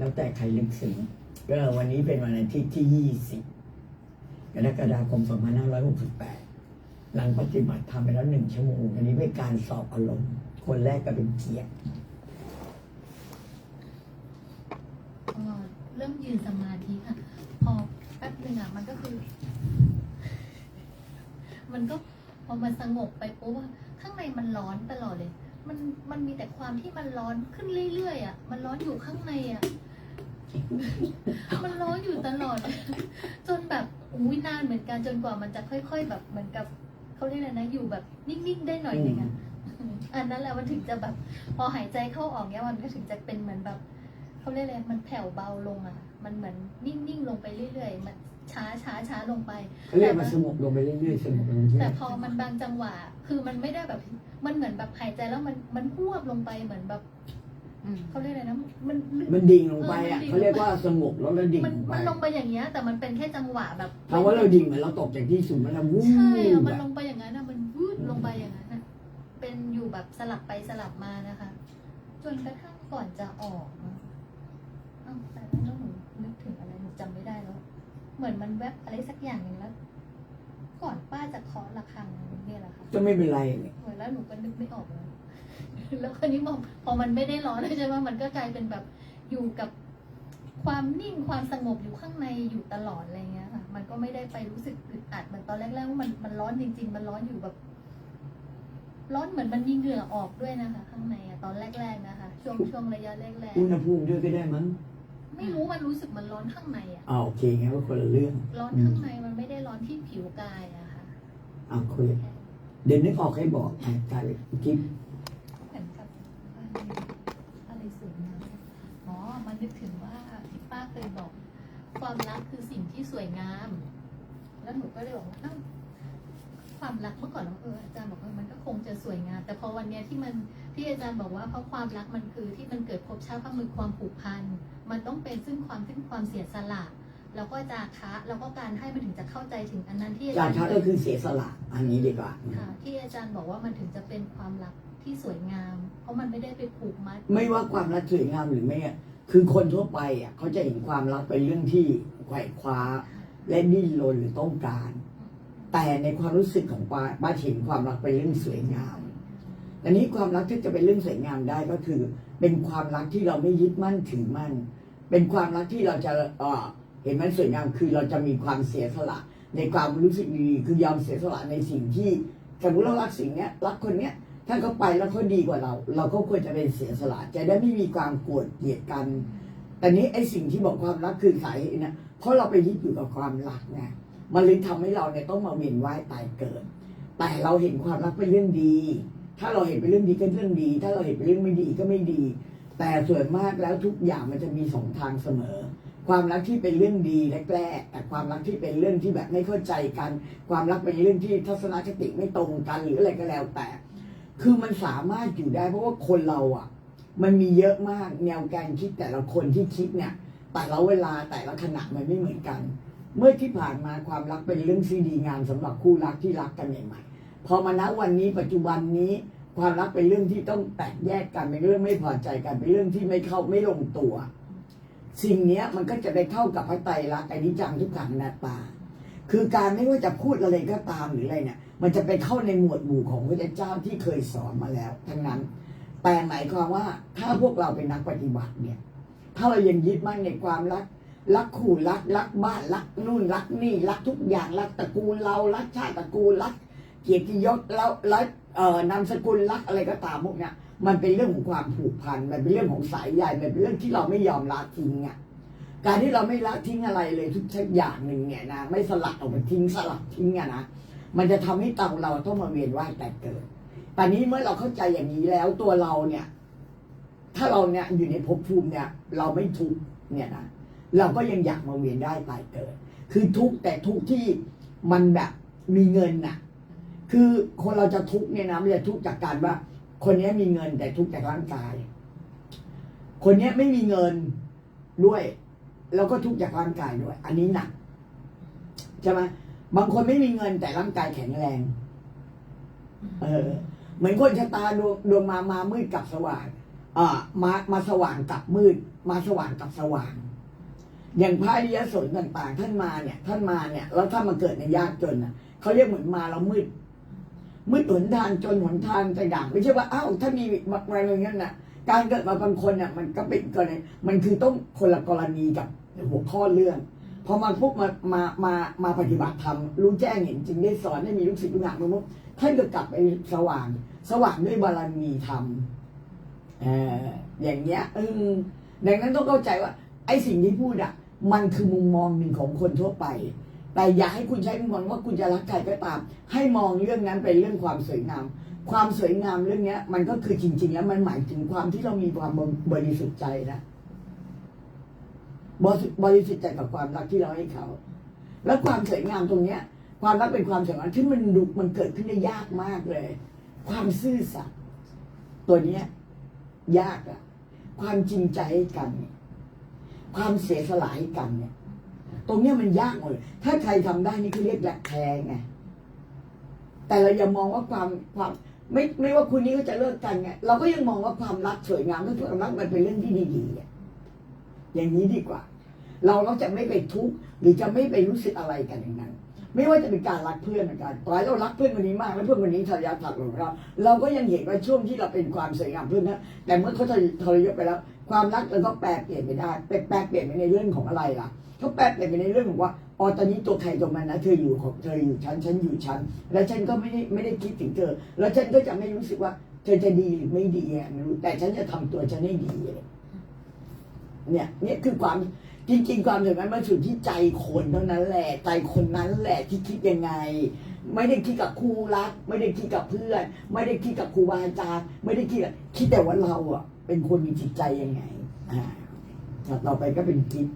แล้วแต่ใครลึกซึ้งก็วันนี้เป็นวันอาทิตย์ที่ยี่สิบกรกฎาคมสองพันห้าร้อยหกสิบแปดหลังปฏิบัติทำไปแล้วหนึ่งชั่วโมง อันนี้เป็นการสอบอารมณ์ คนแรกก็เป็นเกียรติเริ่มยืนสมาธิค่ะ พอแป๊บหนึ่งอะ มันก็คือ มันก็พอมันสงบไปปุ๊บอะข้างในมันร้อนตลอดเลย มันมันมีแต่ความที่มันร้อนขึ้นเรื่อยๆอะ มันร้อนอยู่ข้างในอะ มันร้อนอยู่ตลอด จนแบบอุ้ยนานเหมือนกันจนกว่ามันจะค่อยๆ แบบเหมือนกับเขาเรียกอะไรนะอยู่แบบนิ่งๆได้หน่อยหนึ่งอะอันนั้นแหละมันถึงจะแบบพอหายใจเข้าออกเนี้ยมันก็ถึงจะเป็นเหมือนแบบเขาเรียกอะไรมันแผ่วเบาลงอะ มันเหมือนนิ่งๆลงไปเรื่อยๆมันช้าช้าช้าลงไปเขาเรียกมาสงบลงไปเรื่อยๆสงบลงไปเรื่แต่อยพอมันบางจังหวะ คือมันไม่ได้แบบ มันเหมือนแบบหายใจแล้วมันมันหวบลงไปเหมือนแบบ เขาเรียกอะไรนะมันๆมันดิ่งลงไปอะเออมันดิ่งเขาเรียกว่าสงบแล้วแล้วดิ่งมันลงไปมันลงไปอย่างเงี้ย แต่มันเป็นแค่จังหวะแบบเพราะว่าเราดิ่งเหมือนเราตกจากที่สูงมันทำวูบใช่อะมันอะลงไปอย่างนั้นอะมันวืดลงไปอย่างนั้นอะเป็นอยู่แบบสลับไปสลับมานะคะ จนกระทั่งก่อนจะออกอะเอ้าแต่แล้วหนูนึกถึงอะไรหนูจำไม่ได้แล้ว เหมือนมันแวบอะไรสักอย่างหนึ่งแล้วก่อนป้าจะเคาะระฆังเนี่ยแหละค่ะก็ไม่เป็นไรเนี่ย เหมือนแล้วหนูก็นึกไม่ออกเลย แล้วคราวนี้มองพอมันไม่ได้ร้อนเลยใช่ไหมมันก็กลายเป็นแบบอยู่กับความนิ่งความสงบอยู่ข้างในอยู่ตลอดอะไรเงี้ยค่ะ มันก็ไม่ได้ไปรู้สึกอึดอัดเหมือนตอนแรกๆว่ามันมันร้อนจริง ๆ มันร้อนอยู่แบบ ร้อนเหมือนมันมีเหงื่อออกด้วยนะคะ ข้างในอะตอนแรกๆนะคะ ช่วงช่วงระยะแรกอุณหภูมิด้วยก็ได้มั้งๆไม่รู้มันรู้สึกมันร้อนข้างในอะอ่าโอเคงั้นก็คนละเรื่องร้อนข้างในมันไม่ได้ร้อนที่ผิวกายอะค่ะ อ่าคุยเดี๋ยวนึกออกให้บอกอะกลายเป็นกิ๊บ เหมือนกับอะไรสวยงามอ๋อ มั นนึกถึงว่าที่ป้าเคยบอก ความรักคือสิ่งที่สวยงาม แล้วหนูก็เลยบอกว่าอ้าวความรักเมื่อก่อนเราเอออาจารย์บอกว่ามันก็คงจะสวยงาม แต่พอวันเนี้ยที่มันที่อาจารย์บอกว่าเพราะความรักมันคือที่มันเกิดภพชาติก็คือความผูกพัน มันต้องเป็นซึ่งความซึ่งความเสียสละแล้วก็จาคะแล้วก็การให้มันถึงจะเข้าใจถึงอันนั้นที่อาจาจารรย์ชาก็คือเสียสละ อันนี้ดีกว่า ค่ะ ที่อาจารย์บอกว่ามันถึงจะเป็นความรักที่สวยงาม เพราะมันไม่ได้ไปผูกมัด ไม่ว่าความรักสวยงามหรือไม่อะ คือคนทั่วไปอะเขาจะเห็นความรักเป็นเรื่องที่ไขว่คว้า และดิ้นรนหรือต้องการ แต่ในความรู้สึกของป้าป้าเห็นความรักเป็นเรื่องสวยงามอันนี้ความรักที่จะเป็นเรื่องสวยงามได้ก็คือ เป็นความรักที่เราไม่ยึดมั่นถือมั่น เป็นความรักที่เราจะเออเห็นมันสวยงามคือเราจะมีความเสียสละ ในความรู้สึกดีคือยอมเสียสละในสิ่งที่สมมติเรารักสิ่งเนี้ยรักคนเนี้ย ถ้าเขาไปแล้วเขาดีกว่าเรา เราก็ควรจะเป็นเสียสละจะได้ไม่มีความโกรธเกลียดกันแต่นี้ไอ้สิ่งที่บอกความรักคือสาเหตุนะเพราะเราไปยึดอยู่กับความรักไงมันเลยทำให้เราเนี่ยต้องมาเวียนว่ายตายเกิด แต่เราเห็นความรักเป็นเรื่องดี ถ้าเราเห็นเป็นเรื่องดีก็เรื่องดี ถ้าเราเห็นเป็นเรื่องไม่ดีก็ไม่ดี แต่ส่วนมากแล้วทุกอย่างมันจะมีสองทางเสมอ ความรักที่เป็นเรื่องดีแรกๆแต่ความรักที่เป็นเรื่องที่แบบไม่เข้าใจกัน ความรักเป็นเรื่องที่ทัศนคติไม่ตรงกันหรืออะไรก็แล้วแต่ คือมันสามารถอยู่ได้เพราะว่าคนเราอะ มันมีเยอะมากแนวการคิดแต่ละคนที่คิดเนี่ย แต่ละเวลาแต่ละขณะมันไม่เหมือนกัน เมื่อที่ผ่านมาความรักเป็นเรื่องที่ดีงามสำหรับคู่รักที่รักกันใหม่ๆพอมาณวันนี้ปัจจุบันนี้ความรักเป็นเรื่องที่ต้องแตกแยกกันเป็นเรื่องไม่พอใจกันเป็นเรื่องที่ไม่เข้าไม่ลงตัว สิ่งเนี้ยมันก็จะไปเข้ากับพระไตรลักษณ์อนิจจังทุกขังนัตตา คือการไม่ว่าจะพูดอะไรก็ตามหรืออะไรเนี่ย มันจะไปเข้าในหมวดหมู่ของพระเจ้าที่เคยสอนมาแล้ว ทั้งนั้น แต่หมายความว่าถ้าพวกเราเป็นนักปฏิบัติเนี่ย ถ้าเรายังยึดมั่นในความรัก รักคู่รัก รักบ้านรักนู่นรักนี่รักทุกอย่างรักตระกูลเรารักชาติตระกูลรัก เกียรติยศแล้วรักเอ่อนามสกุลรักอะไรก็ตามพวกเนี้ยมันเป็นเรื่องของความผูกพัน มันเป็นเรื่องของสายใยมันเป็นเรื่องที่เราไม่ยอมละทิ้งอะ การที่เราไม่ละทิ้งอะไรเลยทุกสักอย่างหนึ่งเนี่ยนะไม่สลัดออกมาทิ้งสลัดทิ้งอะนะมันจะทำให้ตังเราต้องมาเวียนว่ายแต่เกิดต่นี้เมื่อเราเข้าใจอย่างนี้แล้วตัวเราเนี่ย ถ้าเราเนี่ยอยู่ในภพภูมิเนี่ย เราไม่ทุกเนี่ยนะเราก็ยังอยากมาเวียนได้ตายเกิด คือทุกแต่ทุกที่มันแบบมีเงินน่ะ คือคนเราจะทุกเนี่ยนะมันจะทุกจากการว่า คนนี้มีเงินแต่ทุกจากร่างกาย คนนี้ไม่มีเงินด้วย แล้วก็ทุกข์จากร่างกายด้วย อันนี้หนักใช่ไหมบางคนไม่มีเงินแต่ร่างกายแข็งแรง เออ เหมือนคนชะตาดวงดวงมามามืดกับสว่างอ่ามามาสว่างกับมืด มาสว่างกับสว่าง อย่างพระอริยสนต่างๆ ท่านมาเนี่ย ท่านมาเนี่ย แล้วถ้ามาเกิดในยากจนน่ะเขาเรียกเหมือนมาแล้วมืดมืดหนทางจนหนทางจะด่างไม่ใช่ว่าอ้าวถ้ามีอะไรอย่างนั้นน่ะ การเกิดมาบางคนเนี่ยมันก็เป็นกรณีมันคือต้องคนละกรณีกับ หัวข้อเรื่องพอมาพวกมามามามาปฏิบัติธรรมรู้แจ้งเห็นจริงได้สอนให้มีลูกศิษย์ลูกหามาปุ๊บท่านก็กลับไปสว่าง สว่างด้วยบารมีธรรมอย่างเงี้ยเออดังนั้นต้องเข้าใจว่า ไอ้สิ่งที่พูดอะ มันคือมุมมองหนึ่งของคนทั่วไป แต่อย่าให้คุณใช้มุมมองว่าคุณจะรักใครก็ตาม ให้มองเรื่องนั้นเป็นเรื่องความสวยงาม ความสวยงามเรื่องเนี้ย มันก็คือจริง ๆ แล้วมันหมายถึงความที่เรามีความบริสุทธิ์ใจนะ บริสุทธิ์บริสุทธิ์ใจกับความรักที่เราให้เขา แล้วความสวยงามตรงเนี้ย ความรักเป็นความสวยงามที่มันดุมันเกิดขึ้นได้ยากมากเลย ความซื่อสัตย์ตัวเนี้ย ยากอะความจริงใจให้กัน ความเสียสละให้กันเนี่ย ตรงเนี้ยมันยากหมดเลยถ้าใครทำได้นี่คือเรียกรักแท้ไงแต่เราอย่ามองว่าความความไม่ไม่ว่าคุณนี้ก็จะเลิกกันไงเราก็ยังมองว่าความรักสวยงามและความรักมันเป็นเรื่องที่ดีๆอย่างนี้ดีกว่า เราเราจะไม่ไปทุกข์หรือจะไม่ไปรู้สึกอะไรกันอย่างนั้นไม่ว่าจะเป็นการรักเพื่อนเหมือนกันต่อให้เรารักเพื่อนคนนี้มาก แล้วเพื่อนคนนี้ทรยศถักหลงเรา เราก็ยังเห็นว่าช่วงที่เราเป็นความสวยงามเพื่อนนะแต่เมื่อเขาทรยศไปแล้ว ความรักเราก็แปลเปลี่ยนไปได้แปลแปลเปลี่ยนไปในเรื่องของอะไรล่ะเขาแปลเปลี่ยนไปในเรื่องของว่าอ๋อตอนนี้ตัวใครตัวมันนะเธออยู่ของเธออยู่ฉันฉันอยู่ฉันแล้วฉันก็ไม่ได้ไม่ได้คิดถึงเธอ แล้วฉันก็จะไม่รู้สึกว่า เธอจะดีหรือไม่ดีไม่รู้แต่ฉันจะทำตัวฉันให้ดีเนี่ยเนี่ยคือความ จริงๆ ความสวยงามมันอยู่ที่ใจคนเท่านั้นแหละ ใจคนนั้นแหละที่คิดยังไง ไม่ได้คิดกับครูรัก ไม่ได้คิดกับเพื่อน ไม่ได้คิดกับครูบาอาจารย์ไม่ได้คิดกับคิดแต่ว่าเราอะ เป็นคนมีจิตใจยังไง อ่าต่อไปก็เป็นคิด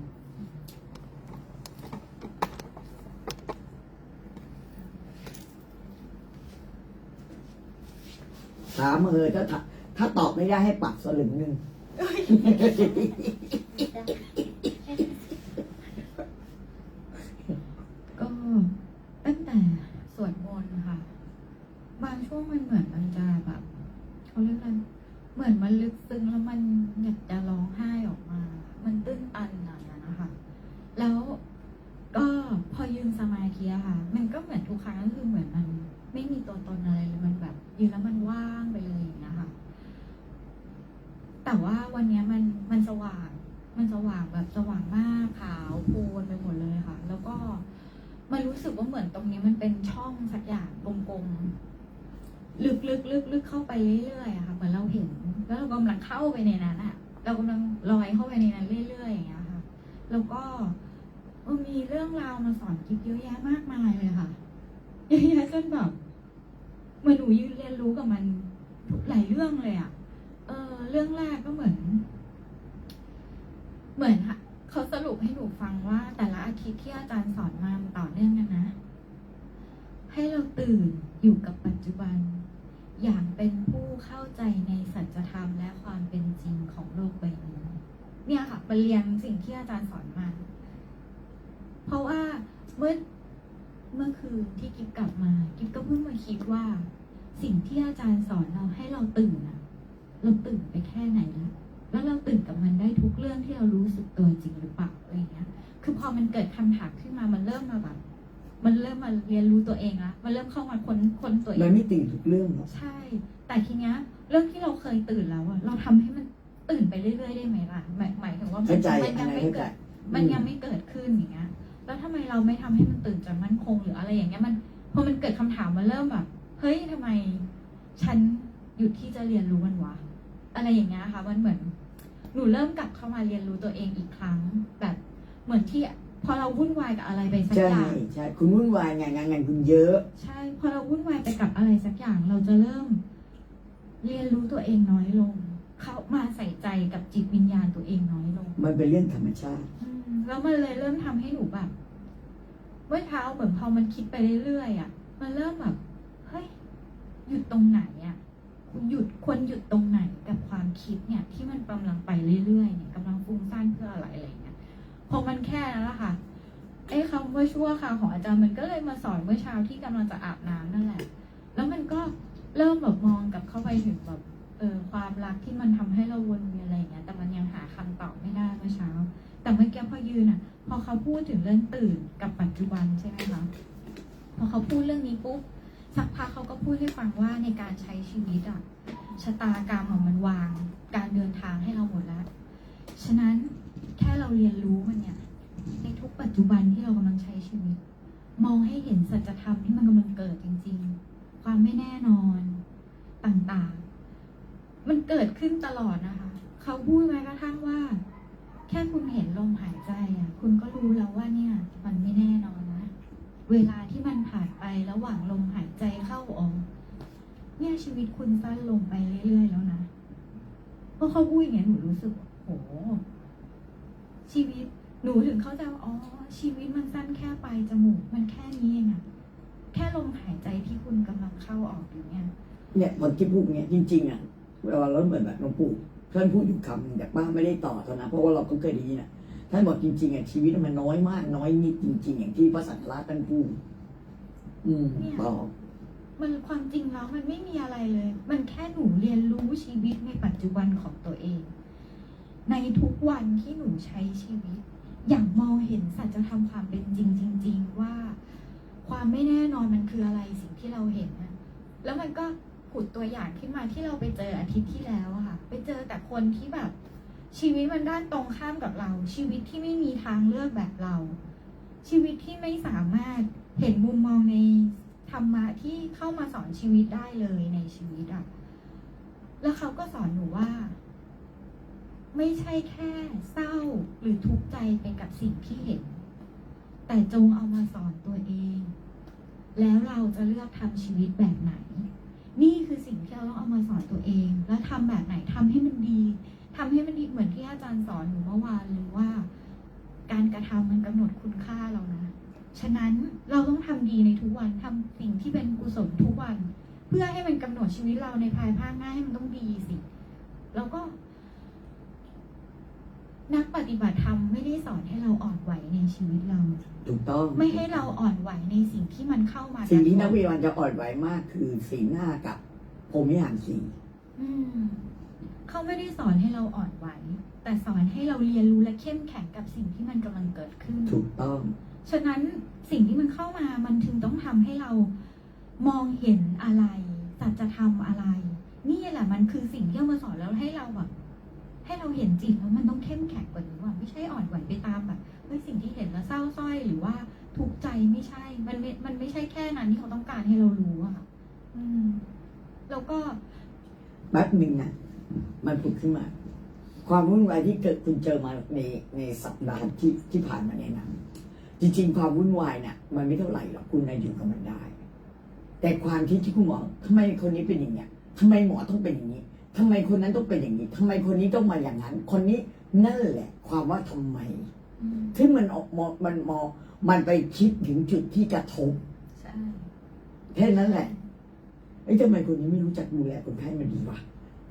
ถามเออถ้าถาถ้าตอบไม่ได้ให้ปักสลึงหนึ่ง ก็ตั้งแต่สวดมนต์ค่ะ บางช่วงมันเหมือนมันจะแบบเขาเรียกอะไรเหมือนมันลึกซึ้งแล้วมันอยากจะร้องไห้ออกมา มันตื้นตันหน่อยอะนะคะ แล้วก็พอยืนสมาธิอะค่ะ มันก็เหมือนทุกครั้งก็คือเหมือนมัน ไม่มีตัวตนอะไรเลยมันแบบยืนแล้วมันว่างไปเลยอย่างเงี้ยค่ะ แต่ว่าวันเนี้ยมันมัน สว่าง มันสว่างแบบสว่างมากขาวโพลนไปหมดเลยค่ะ แล้วก็มันรู้สึกว่าเหมือนตรงนี้มันเป็นช่องสักอย่างกลมๆลึกลึกลึกลึกเข้าไปเรื่อยๆค่ะเหมือนเราเห็น แล้วเรากำลังเข้าไปในนั้นอะเรากำลังลอยเข้าไปในนั้นเรื่อยๆอย่างเงี้ยค่ะ แล้วก็มีเรื่องราวมาสอนกิฟเยอะแยะมากมายเลยค่ะเยอะแยะจนแบบเหมือนหนูยืนเรียนรู้กับมันหลายเรื่องเลยอะเออ เรื่องแรกก็เหมือน เหมือนค่ะเขาสรุปให้หนูฟังว่า แต่ละอาทิตย์ที่อาจารย์สอนมามันต่อเนื่องกันนะ ให้เราตื่นอยู่กับปัจจุบัน อย่างเป็นผู้เข้าใจในสัจธรรมและความเป็นจริงของโลกใบนี้เนี่ยค่ะมาเรียนสิ่งที่อาจารย์สอนมา เพราะว่าเมื่อเมื่อคืนที่กิฟกลับมา กิฟก็เพิ่งมาคิดว่า สิ่งที่อาจารย์สอนเราให้เราตื่นอะเราตื่นไปแค่ไหนแล้ว แล้วเราตื่นกับมันได้ทุกเรื่องที่เรารู้สึกตัวจริงหรือเปล่าอะไรเงี้ย คือพอมันเกิดคำถามขึ้นมามันเริ่มมาแบบ มันเริ่มมาเรียนรู้ตัวเองละมันเริ่มเข้ามาค้นค้นตัวเอมันงไม่ตื่นทุกเรื่องหรอกใช่ แต่ทีเนี้ยเรื่องที่เราเคยตื่นแล้วอะเราทำให้มันตื่นไปเรื่อยๆได้ไหมล่ะหมายหมายถึงว่ามัเข้าใจมัอันยันั้นไม่เข้าใจเกิด มันยังไม่เกิดขึ้นอย่างเงี้ย แล้วทำไมเราไม่ทำให้มันตื่นจนมั่นคงหรืออะไรอย่างเงี้ยมันพอมันเกิดคำถามมันเริ่มแบบเฮ้ยทำไมฉันหยุดที่จะเรียนรู้มันวะอะไรอย่างเงี้ยค่ะ มันเหมือน หนูเริ่มกลับเข้ามาเรียนรู้ตัวเองอีกครั้ง แบบเหมือนที่พอเราวุ่นวายกับอะไรไปสักใช่อย่าง ใช่คุณวุ่นวายงานงานงานคุณเยอะ ใช่พอเราวุ่นวายไปกับอะไรสักอย่างเราจะเริ่ม เรียนรู้ตัวเองน้อยลง เขามาใส่ใจกับจิตวิญญาณตัวเองน้อยลงมันเป็นเรื่องธรรมชาติ อืมแล้วมันเลยเริ่มทำให้หนูแบบเมื่อเช้าเหมือนพอมันคิดไปเรื่อยๆอะ มันเริ่มแบบเฮ้ยหยุดตรงไหนอะ หยุดควรหยุดตรงไหนกับความคิดเนี่ยที่มันกำลังไปเรื่อยๆเนี่ยกำลังฟุ้งซ่านเพื่ออะไรอะไรเงี้ยพอมันแค่นั้นแหละค่ะไอ้คำว่าชั่วคราวของอาจารย์มันก็เลยมาสอนเมื่อเช้าที่กำลังจะอาบน้ำนั่นแหละ แล้วมันก็เริ่มแบบมองกับเข้าไปถึงแบบเออความรักที่มันทำให้เราวนเวียนอะไรเงี้ยแต่มันยังหาคำตอบไม่ได้เมื่อเช้า แต่เมื่อกี้พอยืนอะ พอเขาพูดถึงเรื่องตื่นกับปัจจุบันใช่ไหมคะพอเขาพูดเรื่องนี้ปุ๊บ สักพักเขาก็พูดให้ฟังว่าในการใช้ชีวิตอะชะตากรรมขอะมันวาง การเดินทางให้เราหมดแล้ว ฉะนั้นแค่เราเรียนรู้มันเนี่ย ในทุกปัจจุบันที่เรากำลังใช้ชีวิต มองให้เห็นสัจธรรมที่มันกำลังเกิดจริง ๆ ความไม่แน่นอนต่างๆ มันเกิดขึ้นตลอดนะคะ เขาพูดแม้กระทั่งว่า แค่คุณเห็นลมหายใจอะ คุณก็รู้แล้วว่าเนี่ย มันไม่แน่นอนนะ เวลาที่มันผ่านไประหว่างลมหายใจเข้าออก เนี่ยชีวิตคุณสั้นลงไปเรื่อยๆแล้วนะเพราะเขาพูดอย่างเงี้ยหนูรู้สึกว่าโหชีวิตหนูถึงเขาจว่าอ๋อชีวิตมันสั้นแค่ปลายจมูกมันแค่นี้เองอะแค่ลมหายใจที่คุณกำลังเข้าออกอยู่เนี่ยเนี่ยวันที่พูดเนี่ยจริง ๆอะเวลาเราเหมือนแบบหลวงปู่ท่านพูดอยู่คำหนึ่งแต่ป้าไม่ได้ต่อตอนนั้นเพราะว่าเราก็เคยได้ยินอะ ท่านบอกจริงๆอะชีวิตมันน้อยมาก น้อยนิดจริง ๆ อย่างที่พระสังฆราชท่านพูดอืมบอกมันความจริงแล้วมันไม่มีอะไรเลย มันแค่หนูเรียนรู้ชีวิตในปัจจุบันของตัวเอง ในทุกวันที่หนูใช้ชีวิต อย่างมองเห็นสัจธรรมความเป็นจริงจริง ๆ ว่า ความไม่แน่นอนมันคืออะไรสิ่งที่เราเห็นนะแล้วมันก็ผุดตัวอย่างขึ้นมาที่เราไปเจออาทิตย์ที่แล้วอะค่ะ ไปเจอแต่คนที่แบบ ชีวิตมันด้านตรงข้ามกับเรา ชีวิตที่ไม่มีทางเลือกแบบเรา ชีวิตที่ไม่สามารถเห็นมุมมองในธรรมะที่เข้ามาสอนชีวิตได้เลยในชีวิตอะแล้วเขาก็สอนหนูว่า ไม่ใช่แค่เศร้าหรือทุกข์ใจไปกับสิ่งที่เห็น แต่จงเอามาสอนตัวเอง แล้วเราจะเลือกทำชีวิตแบบไหน นี่คือสิ่งที่เราต้องเอามาสอนตัวเอง แล้วทำแบบไหนทำให้มันดี ทำให้มันดีเหมือนที่อาจารย์สอนหนูเมื่อวานเลยว่า การกระทำมันกำหนดคุณค่าเรานะ ฉะนั้นเราต้องทำดีในทุกวันทำสิ่งที่เป็นกุศลทุกวัน เพื่อให้มันกำหนดชีวิตเราในภายภาคหน้าให้มันต้องดีสิแล้วก็ นักปฏิบัติธรรมไม่ได้สอนให้เราอ่อนไหวในชีวิตเรา ถูกต้อง ไม่ให้เราอ่อนไหวในสิ่งที่มันเข้ามา สิ่งที่นักกระทบวิญญาณจะอ่อนไหวมากคือสีหน้ากับพรหมิหารสีอืม เขาไม่ได้สอนให้เราอ่อนไหว แต่สอนให้เราเรียนรู้และเข้มแข็งกับสิ่งที่มันกำลังเกิดขึ้น ถูกต้อง ฉะนั้นสิ่งที่มันเข้ามามันถึงต้องทำให้เรามองเห็นอะไรสัจธรรมอะไร นี่แหละมันคือสิ่งที่เอามาสอนแล้วให้เราแบบให้เราเห็นจริงแล้วมันต้องเข้มแข็งกว่านี้ว่าไม่ใช่อ่อนไหวไปตามแบบเฮ้ยสิ่งที่เห็นแล้วเศร้าสร้อยหรือว่าทุกข์ใจไม่ใช่ มันไม่มันไม่ใช่แค่นั้นที่เขาต้องการให้เรารู้อะค่ะอืมแล้วก็ แป๊บหนึ่งนะ มันผุดขึ้นมา ความวุ่นวายที่เกิดคุณเจอมาในในสัปดาห์ที่ที่ผ่านมาเนี่ยนะจริงๆ ความวุ่นวายเนี่ยมันไม่เท่าไหร่หรอกคุณนายอยู่กับมันได้ แต่ความที่ที่คุณหมอทำไมคนนี้เป็นอย่างเนี้ยทำไมหมอต้องเป็นอย่างนี้ทำไมคนนั้นต้องเป็นอย่างนี้ทำไมคนนี้ต้องมาอย่างนั้น คนนี้นั่นแหละ ความว่าทำไมอืมที่มันออกมองมันมองมันไปคิดถึงจุดที่กระทบใช่แค่นั้นแหละเอ้ยทำไมคนนี้ไม่รู้จักดูแลคนไข้มันดีวะ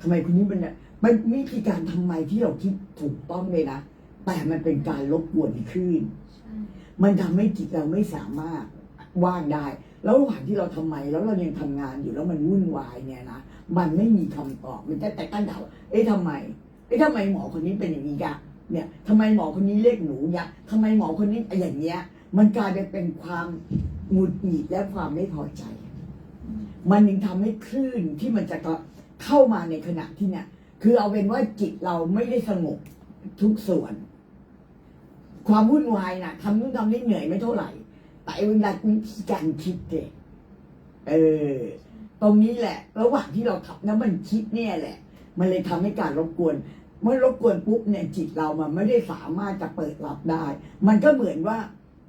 ทำไมคนนี้มันเนี่ยมันวิธีการทำไมที่เราคิดถูกต้องเลยนะ แต่มันเป็นการรบกวนคลื่นใช่มันทำให้จิตเราไม่สามารถว่างได้ แล้วระหว่างที่เราทำไม แล้วเรายังทำงานอยู่แล้วมันวุ่นวายเนี่ยนะ มันไม่มีคำตอบ มันจะแต่ตั้งถามว่าเอ๊ะทำไม เอ๊ะทำไมหมอคนนี้เป็นอย่างนี้กะเนี่ยทำไมหมอคนนี้เรียกหนูเนี่ยทำไมหมอคนนี้อย่างเงี้ย มันกลายไปเป็นความหงุดหงิดและความไม่พอใจอืมมันยังทำให้คลื่นที่มันจะ เข้ามาในขณะที่เนี่ยคือเอาเป็นว่าจิตเราไม่ได้สงบทุกส่วน ความวุ่นวายนะทำนู่นทำนี่เหนื่อยไม่เท่าไหร่ แต่เวลาวิธีการคิดเนี่ยเออ ตรงนี้แหละ ระหว่างที่เราทำแล้วมันคิดเนี่ยแหละ มันเลยทำให้การรบกวน เมื่อรบกวนปุ๊บเนี่ยจิตเรามันไม่ได้สามารถจะเปิดรับได้ มันก็เหมือนว่า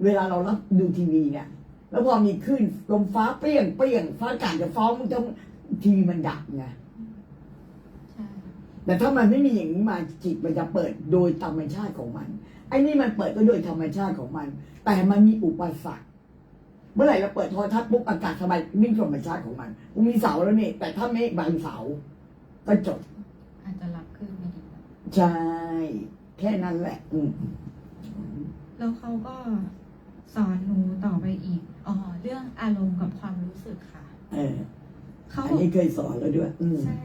เวลาเรารับดูทีวีเนี่ย แล้วพอมีคลื่นลมฟ้าเปรี้ยงเปรี้ยงฟ้าอากาศจะฟ้องมันจะทีวีมันดับไง แต่ถ้ามันไม่มีอย่างนี้มาจิตมันจะเปิดโดยธรรมชาติของมันไอ้นี่มันเปิดก็โดยธรรมชาติของมัน แต่มันมีอุปสรรคเมื่อไหร่เราเปิดโทรทัศน์ปุ๊บอากาศสบายวิ่งธรรมชาติของมันมันมีเสาแล้วนี่แต่ถ้าเมฆบางเสาก็จบอาจจะรับขึ้นไม่ดีใช่แค่นั้นแหละ อืมแล้วเขาก็สอนหนูต่อไปอีกอ๋อเรื่องอารมณ์กับความรู้สึกค่ะ เออเขาอันนี้เคยสอนแล้วด้วย อืมใช่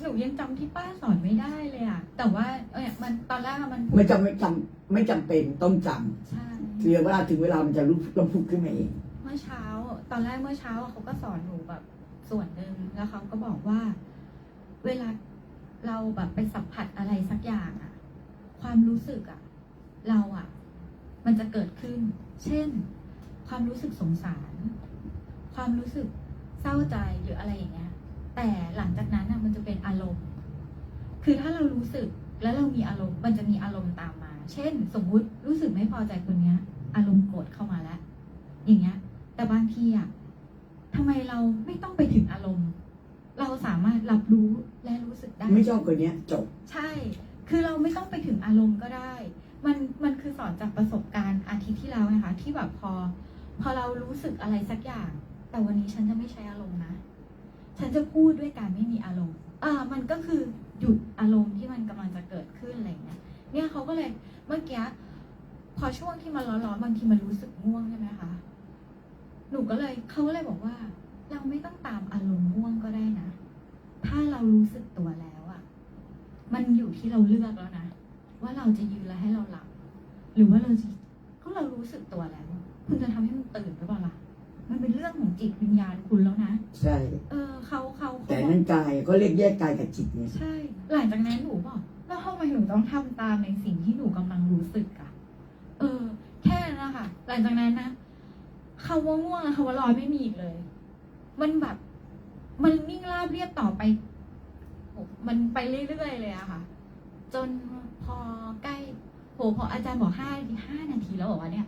หนูยังจำที่ป้าสอนไม่ได้เลยอะแต่ว่าเออมันตอนแรกอะมันพูดไม่จำไม่จำไม่จำเป็นต้องจใช่ำเรียกว่าถึงเวลามันจะรู้ต้องพูดขึ้นมาเองเมื่อเช้า ตอนแรกเมื่อเช้าอะเขาก็สอนหนูแบบส่วนหนึ่งแล้วเขาก็บอกว่า เวลาเราแบบไปสัมผัสอะไรสักอย่างอะความรู้สึกอะเราอะมันจะเกิดขึ้น เช่น ความรู้สึกสงสาร ความรู้สึกเศร้าใจหรืออะไรอย่างเงี้ย แต่หลังจากนั้นอะมันจะเป็นอารมณ์ คือถ้าเรารู้สึกแล้วเรามีอารมณ์ มันจะมีอารมณ์ตามมา เช่น สมมุติรู้สึกไม่พอใจคนเนี้ย อารมณ์โกรธเข้ามาแล้ว อย่างเงี้ย แต่บางทีอะทำไมเราไม่ต้องไปถึงอารมณ์ เราสามารถรับรู้และรู้สึกได้ ไม่ชอบคนเนี้ยจบ ใช่ คือเราไม่ต้องไปถึงอารมณ์ก็ได้ มันมันคือสอนจากประสบการณ์อาทิตย์ที่แล้วนะคะ ที่แบบพอ พอเรารู้สึกอะไรสักอย่าง แต่วันนี้ฉันจะไม่ใช้อารมณ์นะ ฉันจะพูดด้วยการไม่มีอารมณ์อ่ามันก็คือหยุดอารมณ์ที่มันกำลังจะเกิดขึ้นอะไรเงี้ย เนี่ยเขาก็เลยเมื่อกี้พอช่วงที่มันร้อนๆบางทีมันรู้สึกง่วงใช่ไหมคะ หนูก็เลยเขาก็เลยบอกว่า เราไม่ต้องตามอารมณ์ง่วงก็ได้นะ ถ้าเรารู้สึกตัวแล้วอะมันอยู่ที่เราเลือกแล้วนะ ว่าเราจะยืนแล้วให้เราหลับ หรือว่าเราก็เรารู้สึกตัวแล้ว คุณจะทำให้มันตื่นหรือเปล่าล่ะ มันเป็นเรื่องของจิตวิญญาณคุณแล้วนะ ใช่ เออเขาเขาเขาแต่บอกนั่นกายก็เรียกแยกกายกับจิตเนี่ยใช่ หลังจากนั้นหนูบอกแล้วทำไมหนูต้องทำตามในสิ่งที่หนูกำลังรู้สึกอะเออ แค่นั้นนะคะหลังจากนั้นนะคำว่าง่วงคำว่าร้อนไม่มีอีกเลย มันแบบ มันนิ่งราบเรียบต่อไปโหมันไปเรื่อยๆเลยอะค่ะ จนพอใกล้โหพออาจารย์บอกห้านาทีห้านาทีแล้วเหรอวะเนี่ย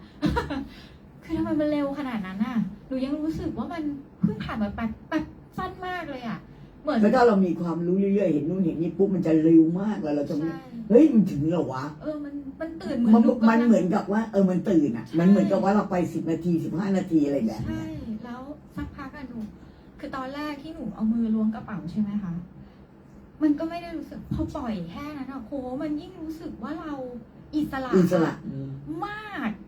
คือทำไมมันเร็วขนาดนั้นน่ะหนูยังรู้สึกว่ามันเพิ่งผ่านมาแป๊บแป๊บสั้นมากเลยอะเหมือนแล้วถ้าเรามีความรู้เรื่อยๆ เห็นนู่นเห็นนี่ปุ๊บมันจะเร็วมากเลยเราจะไม่ใช่เฮ้ยมันถึงเหรอวะ เออมันมันตื่นมันหมันกำลังเหมือนกับว่า เออมันตื่นอะ ใช่ มันเหมือนกับว่าเราไปสิบนาทีสิบห้านาทีอะไรแบบใช่เนี้ยแล้วสักพักอะหนู คือตอนแรกที่หนูเอามือล้วงกระเป๋าใช่ไหมคะ มันก็ไม่ได้รู้สึกพอปล่อยแค่นั้นอะโหมันยิ่งรู้สึกว่าเราอิสระอิสระมากจนไม่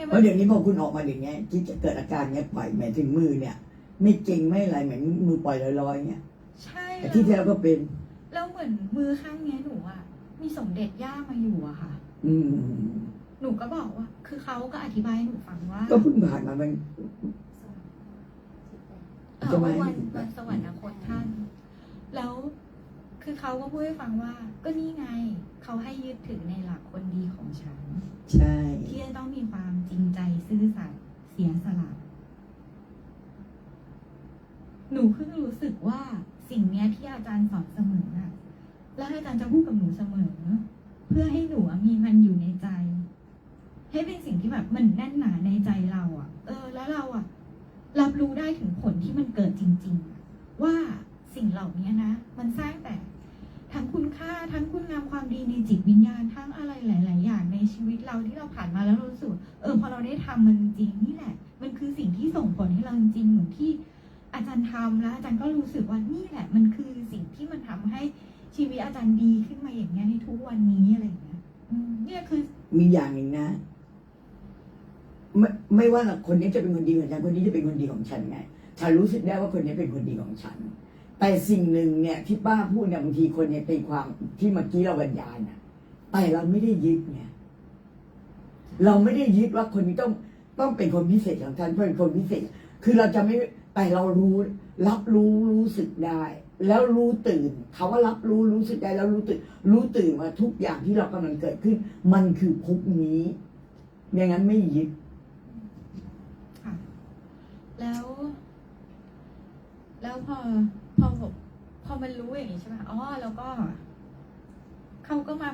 รู้จะพูดยังไงเพมัราะนเดี๋ยวนี้พอคุณออกมาอย่างเงี้ยที่จะเกิดอาการเงี้ยปล่อยหมายถึงมือเนี่ย ไม่จริงไม่อะไรเหมือนมือปล่อยลอยๆเงี้ยใช่แต่แล้วที่ที่แล้วก็เป็น แล้วเหมือนมือข้างเนี้ยหนูอะมีสมเด็จย่ามาอยู่อะค่ะ อืม หนูก็บอกว่า คือเขาก็อธิบายให้หนูฟังว่าก็เพิ่งผ่านมามัน เออจะไม่ว่าวันให้วันสวรรคตท่าน แล้ว คือเขาก็พูดให้ฟังว่า ก็นี่ไงเขาให้ยึดถือในหลักคนดีของฉัน ใช่ ที่จะต้องมีความจริงใจซื่อสัตย์เสียสละหนูเพิ่งรู้สึกว่าสิ่งเนี้ยที่อาจารย์สอนเสมออะแล้วอาจารย์จะพูดกับหนูเสมอ เพื่อให้หนูอะมีมันอยู่ในใจ ให้เป็นสิ่งที่แบบมันแน่นหนาในใจเราอะเออ แล้วเราอะรับรู้ได้ถึงผลที่มันเกิดจริงๆอะว่าสิ่งเหล่านี้นะ มันสร้างแต่ ทั้งคุณค่าทั้งคุณงามความดีในจิตวิญญาณทั้งอะไรหลาย ๆ อย่างในชีวิตเราที่เราผ่านมาแล้วรู้สึกเออพอเราได้ทำมันจริงนี่แหละ มันคือสิ่งที่ส่งผลให้เราจริงเหมือนที่อาจารย์ทำแล้วอาจารย์ก็รู้สึกว่านี่แหละ มันคือสิ่งที่มันทำให้ชีวิตอาจารย์ดีขึ้นมาอย่างเงี้ยในทุกวันนี้อะไรอย่างเงี้ยเนี่ยคือมีอย่างหนึ่งนะไม่ไม่ว่าคนนี้จะเป็นคนดีของฉันคนนี้จะเป็นคนดีของฉันไงฉันรู้สึกได้ว่าคนนี้เป็นคนดีของฉัน แต่สิ่งหนึ่งเนี่ยที่ป้าพูดเนี่ยบางทีคนเนี่ยเป็นความที่เมื่อกี้เราบรรยายน่ะแต่เราไม่ได้ยึดไงเราไม่ได้ยึดว่าคนนี้ต้องต้องเป็นคนพิเศษของฉันเป็นคนพิเศษ คือเราจะไม่แต่เรารู้ รับรู้รู้สึกได้ แล้วรู้ตื่นคาว่ารับรู้รู้สึกได้แล้วรู้ตื่น รู้ตื่นว่าทุกอย่างที่เรากำลังเกิดขึ้น มันคือภพนี้อย่างนั้นไม่ยึดค่ะแล้ว แล้วพอ อผมพอมันรู้อย่างนี้ใช่ไหมอ๋อแล้วก็เขาก็มา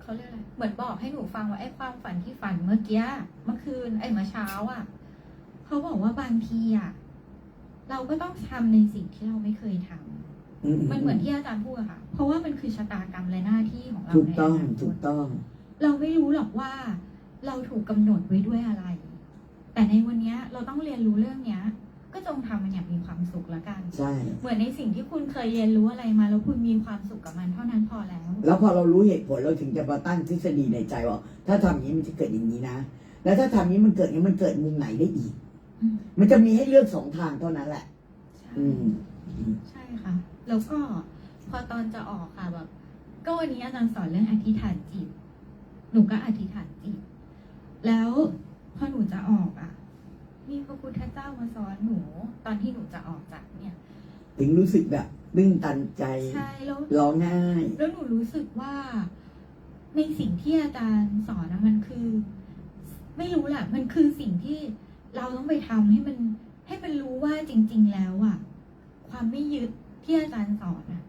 เขาเรียกอะไร เหมือนบอกให้หนูฟังว่าไอ้ความฝันที่ฝันเมื่อกี้เมื่อคืนไอ้เมื่อเช้าอะเขาบอกว่าบางทีอะเราก็ต้องทำในสิ่งที่เราไม่เคยทำมันเหมือนที่อาจารย์พูดอะค่ะ เพราะว่ามันคือชะตากรรมและหน้าที่ของเราถูกในต้องนาคถูตกต้อง เราไม่รู้หรอกว่า เราถูกกำหนดไว้ด้วยอะไร แต่ในวันเนี้ยเราต้องเรียนรู้เรื่องเนี้ย ก็จงทำมันอย่างมีความสุขละกัน ใช่ เหมือนในสิ่งที่คุณเคยเรียนรู้อะไรมา แล้วคุณมีความสุขกับมันเท่านั้นพอแล้ว แล้วพอเรารู้เหตุผลเราถึงจะมาตั้งทฤษฎีในใจว่าถ้าทำอย่างนี้มันจะเกิดอย่างนี้นะ แล้วถ้าทำอย่างนี้มันเกิดอย่างนี้มันเกิดมุมไหนได้อีก อืม มันจะมีให้เลือกสองทางเท่านั้นแหละ ใช่ อืม ใช่ค่ะ แล้วก็พอตอนจะออกค่ะแบบ ก็วันนี้อาจารย์สอนเรื่องอธิษฐานจิต หนูก็อธิษฐานจิต แล้วพอหนูจะออกอะ มีพระพุทธเจ้ามาสอนหนู ตอนที่หนูจะออกจากเนี่ย ถึงรู้สึกแบบตื้นตันใจใช่แล้วร้องไห้แล้วหนูรู้สึกว่าในสิ่งที่อาจารย์สอนนะมันคือ ไม่รู้แหละมันคือสิ่งที่เราต้องไปทำให้มัน ให้มันรู้ว่าจริง ๆ แล้วอะความไม่ยึดที่อาจารย์สอนอะ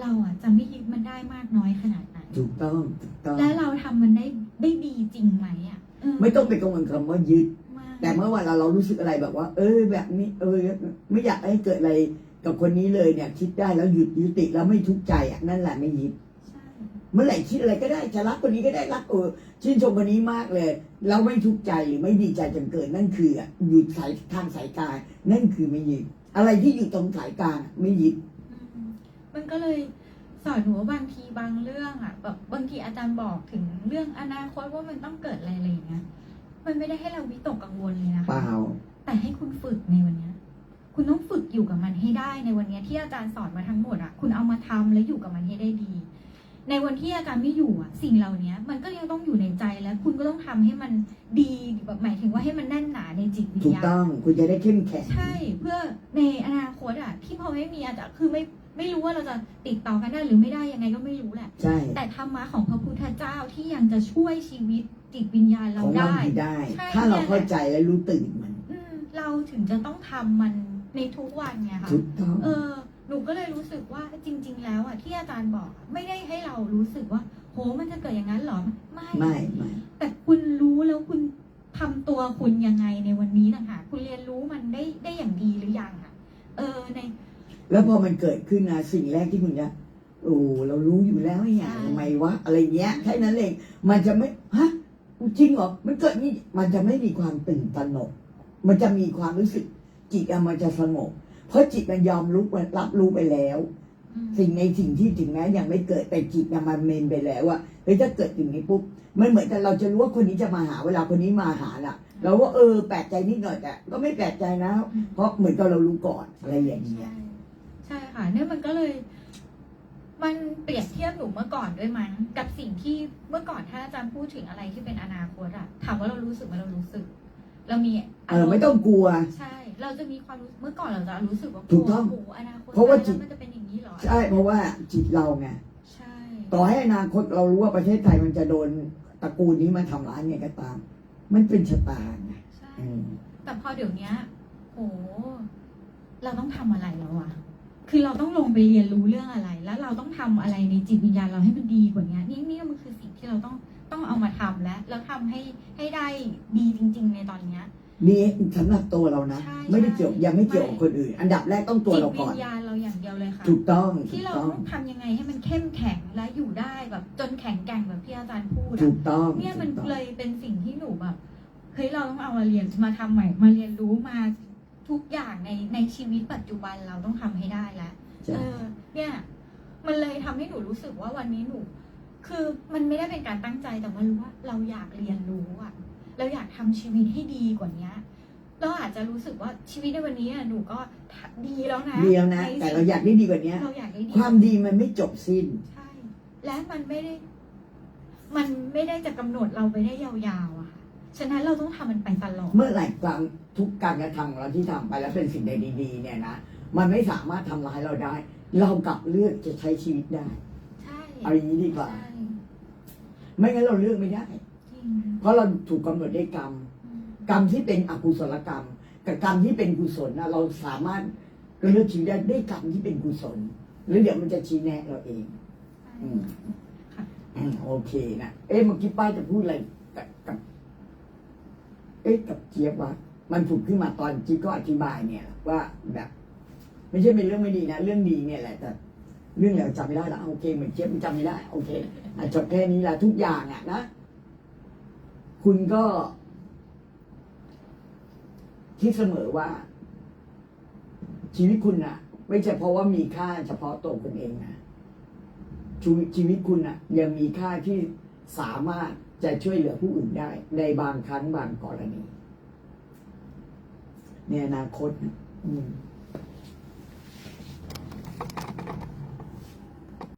เราอะจะไม่ยึดมันได้มากน้อยขนาดไหนถูกต้องถูกต้องและเราทำมันได้ได้ดีจริงไหมอะเไม่ต้องไปกังวลคำว่ายึดมาก แต่เมื่อวันเราเรารู้สึกอะไรแบบว่า เออ แบบนี้ เออ ไม่อยากให้เกิดอะไรกับคนนี้เลยเนี่ย คิดได้แล้วหยุดยุติแล้วไม่ทุกข์ใจอะนั่นแหละไม่ยึดใช่เมื่อไหร่คิดอะไรก็ได้จะรักคนนี้ก็ได้รักเออชื่นชมคนนี้มากเลยแล้วไม่ทุกข์ใจหรือไม่ดีใจจนเกินนั่นคืออะหยุดสายทางสายกลางนั่นคือไม่ยึดอะไรที่อยู่ตรงสายกลางไม่ยึดอืมมันก็เลยสอนหนูว่าบางทีบางเรื่องอะแบบบางทีอาจารย์บอกถึงเรื่องอนาคตว่ามันต้องเกิดอะไรอะไรอย่างเงี้ย มันไม่ได้ให้เราวิตกกังวลเลยนะเปคะล่า แต่ให้คุณฝึกในวันเนี้ย คุณต้องฝึกอยู่กับมันให้ได้ในวันเนี้ยที่อาจารย์สอนมาทั้งหมดอะคุณเอามาทำแล้วอยู่กับมันให้ได้ดี ในวันที่อาจารย์ไม่อยู่อะสิ่งเหล่านี้มันก็ยังต้องอยู่ในใจและคุณก็ต้องทำให้มันดีแบบหมายถึงว่าให้มันแน่นหนาในจิตวิญถูกญาณ ต้องคุณจะได้เข้มแข็ง ใช่เพื่อในอนาคตอะที่พอไม่มีอาจจะคือไม่ ไม่รู้ว่าเราจะติดต่อกันได้หรือไม่ได้ยังไงก็ไม่รู้แหละ ใช่แต่ธรรมะของพระพุทธเจ้าที่ยังจะช่วยชีวิตจิตวิญญาณขเราองเราได้ ที่ได้ ใช่ ถ้าเราเนี่ยเข้าใจและรู้ตื่นมันอืมเราถึงจะต้องทำมันในทุกวันไงค่ะถูกต้องเออหนูก็เลยรู้สึกว่าจริง ๆ แล้วอะที่อาจารย์บอกอะไม่ได้ให้เรารู้สึกว่า โหมันจะเกิดอย่างนั้นเหรอไม่ ไม่ไม่แต่คุณรู้แล้วคุณทำตัวคุณยังไงในวันนี้นะคะคุณเรียนรู้มันได้ได้อย่างดีหรือยังอะเออใน แล้วพอมันเกิดขึ้นนะสิ่งแรกที่คุณจะโอ้เรารู้อยู่แล้วไอ้ห่าใช่ทำไมวะอะไรเงี้ยแค่นั้นเองมันจะไม่ฮะจริงเหรอมันเกิดนี่มันจะไม่มีความตื่นตระหนก มันจะมีความรู้สึก จิตอะมันจะสงบเพราะจิตมันยอมรู้รับรู้ไปแล้วอืมสิ่งในสิ่งที่ถึงแม้ยังไม่เกิดแต่จิตน่ะมันเมนไปแล้วว่าเฮ้ยถ้าเกิดอย่างนี้ปุ๊บมันเหมือนกับเราจะรู้ว่าคนนี้จะมาหาเวลาคนนี้มาหาน่ะ เราว่าเออแปลกใจนิดหน่อยแต่ก็ไม่แปลกใจนะ เพราะเหมือนกับเรารู้ก่อนอะไรอย่างเงี้ยใช่ใช่ ค่ะ เนี่ยมันก็เลย มันเปรียบเทียบหนูเมื่อก่อนด้วยมั้งกับสิ่งที่เมื่อก่อนถ้าอาจารย์พูดถึงอะไรที่เป็นอนาคตอะถามว่าเรารู้สึกไหมเรารู้สึก เรามีเออไม่ต้องกลัว ใช่ เราจะมีความรู้เมื่อก่อนเราจะรู้สึกว่าถูกต้องโโหอนาคตเพราะว่าไปจิตแล้วมันจะเป็นอย่างนี้เหรอใช่ เพราะว่าจิตเราไงใช่ต่อให้อนาคตเรารู้ว่าประเทศไทยมันจะโดนตระกูลนี้มาทำร้ายไงก็ตาม มันเป็นชะตาไงใช่อืมแต่พอเดี๋ยวเนี้ยโหเราต้องทำอะไรแล้วอะ คือเราต้องลงไปเรียนรู้เรื่องอะไร แล้วเราต้องทำอะไรในจิตวิญญาณเราให้มันดีกว่านี้นี่นี่มันคือสิ่งที่เราต้องต้องเอามาทำแล้วแล้วทำให้ให้ได้ดีจริง ๆ ในตอนเนี้ยนี่สำหรับตัวเรานะใช่ไม่ได้เกี่ยวใช่ยังไม่เกี่ยวกับคนอื่น อันดับแรกต้องตัวจิตเราวิก่อนญญาณเราอย่างเดียวเลยค่ะถูกต้องถูที่กเราต้องต้องทำยังไงให้มันเข้มแข็งและอยู่ได้แบบจนแข็งแกร่งแบบที่อาจารย์พูดถูอะกต้องเนี่ยมันถูกต้องเลยเป็นสิ่งที่หนูแบบเฮ้ยเราต้องเอามาเรียนมาทำใหม่มาเรียนรู้มา ทุกอย่างในในชีวิตปัจจุบันเราต้องทำให้ได้แล้ว ใช่ เออเนี่ย มันเลยทำให้หนูรู้สึกว่าวันนี้หนู คือมันไม่ได้เป็นการตั้งใจแต่มันรู้ว่าเราอยากเรียนรู้อะเราอยากทำชีวิตให้ดีกว่านี้เราอาจจะรู้สึกว่าชีวิตในวันนี้อะหนูก็ดีแล้วนะเดียวนะ ในแต่เราอยากได้ดีกว่านี้ เราอยากได้ดี ความดีมันไม่จบสิ้น ใช่ และมันไม่ได้ มันไม่ได้จะกำหนดเราไปได้ยาวๆอะค่ะ ฉะนั้นเราต้องทำมันไปตลอด เมื่อไหร่ความทุกการกระทำของเราที่ทำไปแล้วเป็นสิ่งใดดีๆ เนี่ยนะ มันไม่สามารถทำร้ายเราได้ เรากลับเลือกจะใช้ชีวิตได้ ใช่เอาอย่างนี้ดีกว่า ใช่ไม่งั้นเราเลือกไม่ได้ จริงเพราะเราถูกกำหนดด้วยกรรม อืมกรรมที่เป็นอกุศลกรรม กับกรรมที่เป็นกุศลนะเราสามารถเลือกชีวิตได้ด้วยกรรมที่เป็นกุศล หรือเดี๋ยวมันจะชี้แนะเราเอง อืม ค่ะ อืมโอเคนะ เอ๊ะเมื่อกี้ป้าจะพูดอะไรกับกับ เอ๊ะกับเจี๊ยบวะมันผุดขึ้นมาตอนจิ๊บก็อธิบายเนี่ยว่าแบบไม่ใช่เป็นเรื่องไม่ดีนะ เรื่องดีเนี่ยแหละแต่เรื่องอะไรจำไม่ได้ละโอเคเหมือนเจี๊ยบจำไม่ได้โอเคอจบแค่นี้ละทุกอย่างอะนะ คุณก็ คิดเสมอว่า ชีวิตคุณน่ะ ไม่ใช่เพราะว่ามีค่าเฉพาะตัวคุณเองนะชีวิตชีวิตคุณน่ะ ยังมีค่าที่สามารถ จะช่วยเหลือผู้อื่นได้ ในบางครั้งบางกรณี ในอนาคตนะอืม